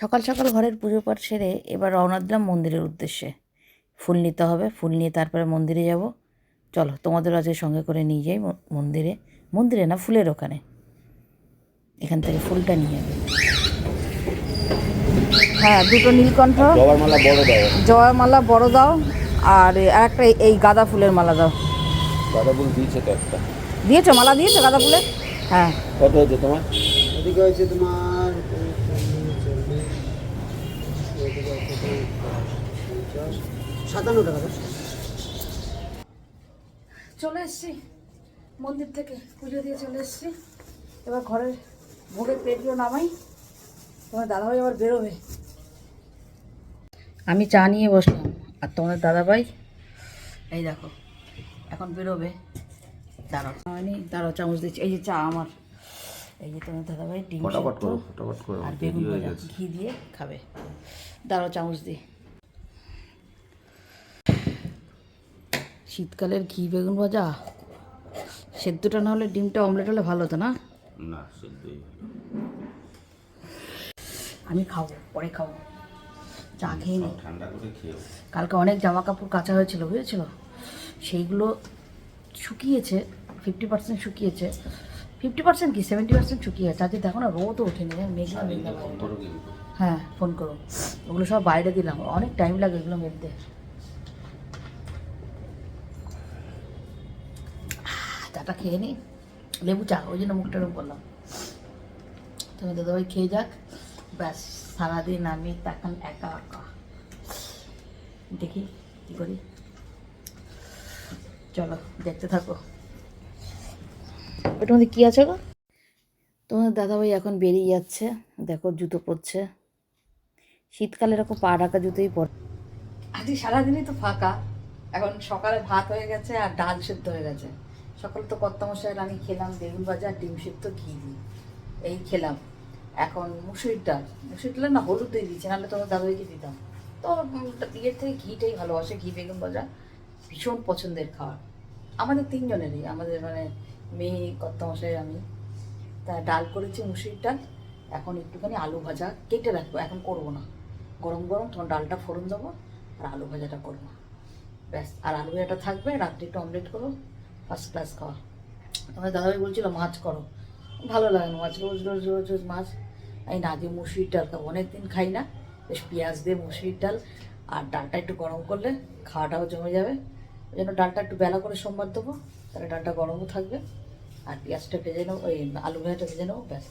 সকাল সকাল ঘরের পুজো পাঠ সেরে এবার রওনা দিলাম মন্দিরের উদ্দেশ্যে। ফুল নিতে হবে ফুল নিয়ে তারপরে মন্দিরে যাব। চলো তোমাদের আজকে সঙ্গে করে নিয়ে যাই মন্দিরে। মন্দিরে না ফুলের ওখানে। এখান থেকে ফুলটা নিয়ে যাবে। হ্যাঁ দুটো নীলকণ্ঠ। জবার মালা বড় দাও। জয়মালা বড় দাও আর একটা এই গাঁদা ফুলের মালা দাও। দাদা বল দিয়েছে তো একটা। দিয়েছ মালা দিয়েছ গাঁদা ফুলের? হ্যাঁ। কত হয়েছে তোমার? এদিকে হয়েছে তোমার চল্লিশ, চল্লিশ, এদিকে হচ্ছে তোমার পঞ্চাশ, চলে এসেছি। মন্দির থেকে পুজো দিয়ে চলে এসেছি। এবার ঘরের ভোগের প্লেটগুলো নামাই। তোমার দাদাভাই আবার বেরোবে। আমি চা নিয়ে বসলাম। আর তোমাদের দাদাভাই? এই দেখো, এখন বেরোবে। দাঁড়াও। হয়নি দাঁড়াও, চামচ দিচ্ছি। এই যে চা আমার। এই যে তোমার দাদাভাই ডিম ফটাফট করো ফটাফট করো আর বেগুন ভাজা। ঘি দিয়ে খাবে। দাঁড়াও চামচ দিয়ে। শীতকালের ঘি বেগুন ভাজা? সেদ্ধটা না হলে ডিমটা অমলেট হলে ভালো হতো না? না সিদ্ধই আমি খাব পরে খাব। চা খেয়ে নি। ঠান্ডা করে খেয়েও। কালকে অনেক জামা কাপড় কাচা হয়েছিল বুঝেছিল সেইগুলো শুকিয়েছে ফিফটি পার্সেন্ট শুকিয়েছে। ফিফটি পার্সেন্ট কি সেভেন্টি পার্সেন্ট শুকিয়েছে আজকে দেখো না রোদও ওঠেনি জানো, মেঘলা মেঘলা। হ্যাঁ ফোন করো। ওগুলো সব বাইরে দিলাম। অনেক টাইম লাগে এগুলো মেলতে আহ, চাটা খেয়ে নি। লেবু চা ওই জন্য মুখটা করলাম। তুমি দাদাভাই খেয়ে যাক। ব্যাস সারাদিন আমি তখন একা একা। দেখি কী করি। চলো দেখতে থাকো। ওটার মধ্যে কী আছে গো? তোমার দাদাভাই এখন বেরিয়ে যাচ্ছে। দেখো জুতো পরছে। শীতকালে এরকম পা ঢাকা জুতোই পরে। আজকে সারাদিনই তো ফাঁকা। এখন সকালে ভাত হয়ে গেছে আর ডাল সেদ্ধ হয়ে গেছে। সকালে তো কর্তামশাইয়ের আমি খেলাম বেগুন ভাজা আর ডিম সেদ্ধ ঘি দিই এই খেলাম। এখন মুসুরির ডাল। মুসুরির ডাল না হলুদ দিয়ে দিয়েছে নাহলে তোমার দাদাভাইকে দিতাম। তো বিয়ের থেকে ঘিটাই ভালোবাসে ঘি বেগুন ভাজা। ভীষণ পছন্দের খাওয়ার আমাদের তিনজনেরই আমাদের মানে মেয়ে কর্তামশাই আমি। তা ডাল করেছি মুসুরির ডাল, এখন একটুখানি আলু ভাজা কেটে রাখব, এখন করব না। গরম গরম তখন ডালটা ফোড়ন দেবো আর আলু ভাজাটা করব। ব্যাস, আর আলু ভাজাটা থাকবে, রাত্রে একটু অমলেট করো ফার্স্ট ক্লাস খাওয়া। তোমার দাদাভাই বলছিল, মাছ করো। ভালো লাগে না, মাছ, রোজ রোজ রোজ রোজ মাছ। এই না দিয়ে মুসুরির ডাল খাব অনেক দিন খাই না। বেশ পেঁয়াজ দিয়ে মুসুরির ডাল, আর ডালটা একটু গরম করলে খাওয়াটাও জমে যাবে। ওই জন্য ডালটা একটু বেলা করে সোমবার দেবো, তাহলে ডালটা গরমও থাকবে, আর পেঁয়াজটা ভেজে নেব ওই আলু ভাজাটা ভেজে নেব, ব্যাস।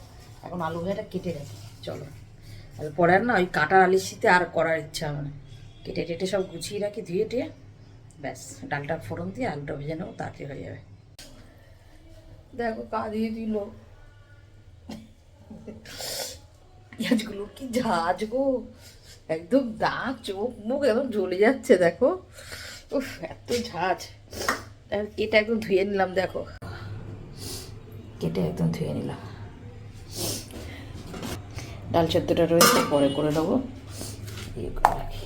এখন আলু ভাজাটা কেটে রাখি চলো। আর পরে আর না, ওই কাটার আলিশিতে আর করার ইচ্ছা হবে না। কেটে টেটে সব গুছিয়ে রাখি, ধুয়ে টুয়ে, ব্যাস। ডালটা ফোড়ন দিয়ে আলুটা ভেজে নেব, তাড়াতাড়ি হয়ে যাবে। দেখো কাঁদিয়ে দিল। পেঁয়াজগুলো কি ঝাঁজ গো। একদম দাঁত চোখ মুখ একদম জ্বলে যাচ্ছে, দেখো। উফ, এত ঝাঁজ। কেটে একদম ধুয়ে নিলাম, দেখো। কেটে একদম ধুয়ে নিলাম। ডাল সেদ্ধটা রয়েছে, পরে করে রাখি।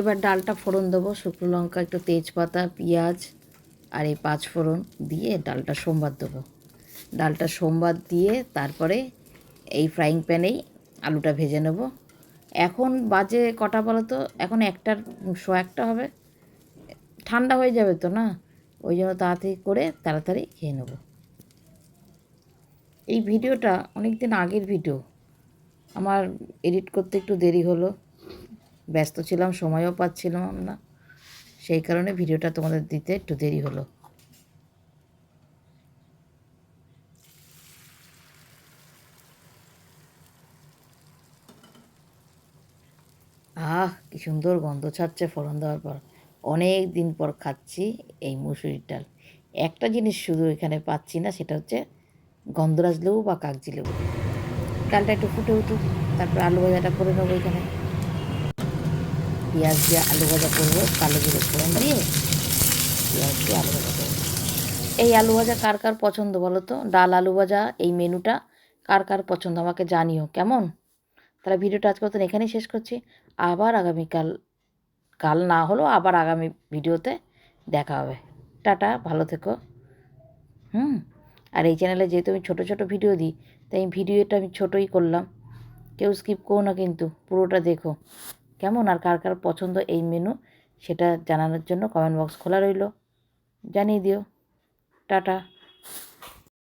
এবার ডালটা ফোড়ন দেবো, শুকনো লঙ্কা, একটু তেজপাতা, পেঁয়াজ আর এই পাঁচ ফোড়ন দিয়ে ডালটা সোমবার দেবো। ডালটা সোমবার দিয়ে তারপরে এই ফ্রাইং প্যানেই আলুটা ভেজে নেব। এখন বাজে কটা বলো তো এখন একটার শো একটা হবে। ঠান্ডা হয়ে যাবে তো না? ওই জন্য তাড়াতাড়ি করে তাড়াতাড়ি খেয়ে নেব। এই ভিডিওটা অনেক দিন আগের ভিডিও। আমার এডিট করতে একটু দেরি হলো। ব্যস্ত ছিলাম, সময়ও পাচ্ছিলাম না। সেই কারণে ভিডিওটা তোমাদের দিতে একটু দেরি হলো। আহ, কি সুন্দর গন্ধ ছাড়ছে ফোড়ন দেওয়ার পর। অনেক দিন পর খাচ্ছি এই মুসুরির ডাল। একটা জিনিস শুধু এখানে পাচ্ছি না, সেটা হচ্ছে গন্ধরাজ লেবু বা কাগজি লেবু। ডালটা একটু ফুটে উঠুক, তারপর আলু ভাজাটা করে নেব এখানে। পেঁয়াজ দিয়ে আলু ভাজা করব, কালো জিরে ফোড়ন দিয়ে পেঁয়াজ দিয়ে আলু ভাজা করব। এই আলু ভাজা কার কার পছন্দ বলো তো? ডাল, আলু ভাজা, এই মেনুটা কার কার পছন্দ আমাকে জানিও, কেমন? তাহলে ভিডিওটা আজকে মতন এখানেই শেষ করছি। আবার আগামীকাল, কাল না হলেও আবার আগামী ভিডিওতে দেখা হবে। টাটা, ভালো থেকো। হুম? আর এই চ্যানেলে যেহেতু আমি ছোটো ছোটো ভিডিও দিই, তাই ভিডিওটা আমি ছোটোই করলাম। কেউ স্কিপ করো না কিন্তু, পুরোটা দেখো। কেমন আর কার কার পছন্দ এই মেনু সেটা জানানোর জন্য কমেন্ট বক্স খোলা রইল। জানিয়ে দিও। টাটা।